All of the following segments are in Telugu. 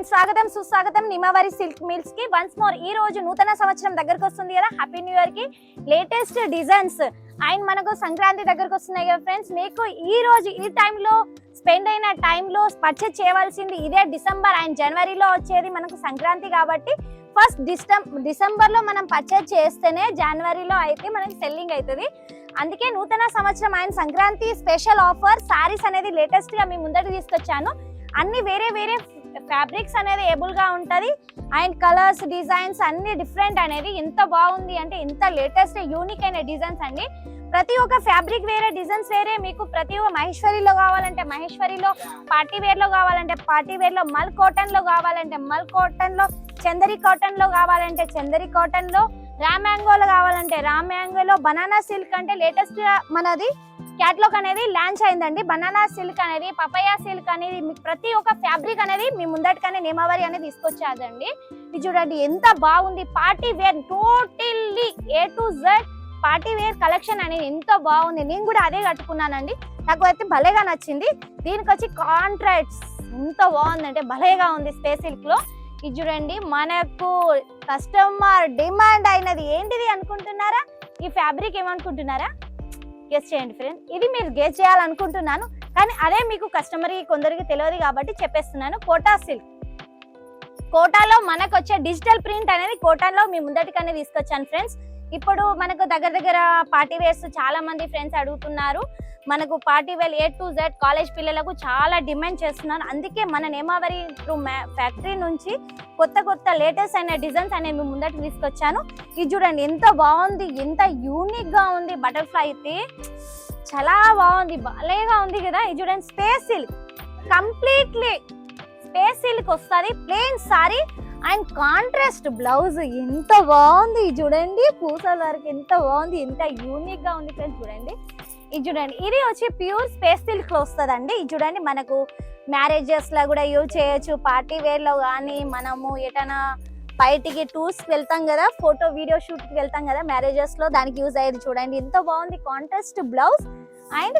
ఫ్రెండ్స్ స్వాగతం సుస్వాగతం నిమవారి సిల్క్ మిల్స్కి వన్స్ మోర్ ఈ రోజు నూతన సంవత్సరం దగ్గరకు వస్తుంది కదా. హ్యాపీ న్యూ ఇయర్కి. లేటెస్ట్ డిజైన్స్ అండ్ మనకు సంక్రాంతి దగ్గరకు వస్తున్నాయి కదా ఫ్రెండ్స్ మీకు ఈ రోజు ఈ టైంలో స్పెండ్ అయిన టైంలో పర్చేజ్ చేయవలసింది ఇదే డిసెంబర్ అండ్ జనవరిలో వచ్చేది మనకు సంక్రాంతి కాబట్టి ఫస్ట్ డిస్టం డిసెంబర్లో మనం పర్చేజ్ చేస్తేనే జనవరిలో అయితే మనకి సెల్లింగ్ అవుతుంది. అందుకే నూతన సంవత్సరం ఆయన సంక్రాంతి స్పెషల్ ఆఫర్ సారీస్ అనేది లేటెస్ట్గా మీ ముందట తీసుకొచ్చాను. అన్ని వేరే వేరే ఫ్యాబ్రిక్స్ అనేది ఏబుల్గా ఉంటుంది. అండ్ కలర్స్ డిజైన్స్ అన్ని డిఫరెంట్ అనేది ఎంత బాగుంది అంటే ఇంత లేటెస్ట్ యూనిక్ అయిన డిజైన్స్ అండి. ప్రతి ఒక్క ఫ్యాబ్రిక్ వేరే డిజైన్స్ వేరే. మీకు ప్రతి ఒక్క మహేశ్వరిలో కావాలంటే మహేశ్వరిలో పార్టీ వేర్లో కావాలంటే పార్టీ వేర్లో మల్ కాటన్లో కావాలంటే మల్ కాటన్లో చందరి కాటన్లో కావాలంటే చందరి కాటన్లో రామ్ మ్యాంగోలో కావాలంటే రామ్ మ్యాంగోలో బనానా సిల్క్ అంటే లేటెస్ట్గా మనది క్యాట్లాగ్ అనేది లాంచ్ అయిందండి. బనానా సిల్క్ అనేది పపయా సిల్క్ అనేది మీకు ప్రతి ఒక్క ఫ్యాబ్రిక్ అనేది మీ ముందటికనే నియమావరి అనేది తీసుకొచ్చేదండి. ఇది చూడండి ఎంత బాగుంది. Party wear totally A to Z party wear collection అనేది ఎంత బాగుంది. నేను కూడా అదే కట్టుకున్నానండి. నాకు అయితే భలేగా నచ్చింది. దీనికి వచ్చి కాంట్రాక్ట్స్ ఎంత బాగుందంటే భలేగా ఉంది స్పేస్ సిల్క్లో. ఇది చూడండి మనకు కస్టమర్ డిమాండ్ అయినది. ఏంటిది అనుకుంటున్నారా? ఈ ఫ్యాబ్రిక్ ఏమనుకుంటున్నారా? గెస్ చేయండి ఫ్రెండ్ ఇది మీరు గెస్ చేయాలనుకుంటున్నాను కానీ అదే మీకు కస్టమర్ కొందరికి తెలియదు కాబట్టి చెప్పేస్తున్నాను. కోటా సిల్క్ కోటాలో మనకు వచ్చే డిజిటల్ ప్రింట్ అనేది కోటాలో మీ ముందటికనే తీసుకొచ్చాను ఫ్రెండ్స్ ఇప్పుడు మనకు దగ్గర దగ్గర పార్టీ వేర్స్ చాలా మంది ఫ్రెండ్స్ అడుగుతున్నారు. మనకు party wear A to Z college పిల్లలకు చాలా డిమాండ్ చేస్తున్నారు. అందుకే మన నేమావరి త్రూ ఫ్యాక్టరీ నుంచి కొత్త కొత్త లేటెస్ట్ అయిన డిజైన్స్ అనేవి ముందట తీసుకొచ్చాను. ఇది చూడండి ఎంత బాగుంది ఎంత యూనిక్గా ఉంది. బటర్ఫ్లై అయితే చాలా బాగుంది భలేగా ఉంది కదా. ఇది చూడండి space silk. Completely space silk వస్తుంది. Plain sari and contrast blouse ఎంత బాగుంది. ఇది చూడండి పూసల వరకు ఎంత బాగుంది. ఎంత యూనిక్గా ఉంది ఫ్రెండ్స్ చూడండి. ఇది చూడండి ఇది వచ్చి ప్యూర్ స్పేస్ సిల్క్లో వస్తుందండి. ఇది చూడండి మనకు మ్యారేజెస్లో కూడా యూజ్ చేయొచ్చు. పార్టీ వేర్లో కానీ మనము ఎటైనా బయటికి టూర్స్ వెళ్తాం కదా ఫోటో వీడియో షూట్కి వెళ్తాం కదా మ్యారేజెస్లో దానికి యూజ్ అయ్యేది చూడండి. ఎంత బాగుంది కాంట్రాస్ట్ బ్లౌజ్ అండ్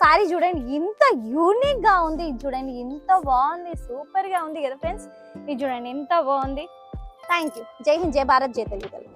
సారీ చూడండి ఇంత యూనిక్గా ఉంది. ఇది చూడండి ఎంత బాగుంది సూపర్గా ఉంది కదా ఫ్రెండ్స్ ఇది చూడండి ఎంత బాగుంది. థ్యాంక్ యూ జై హింద్ జై భారత్ జై తెలుగు.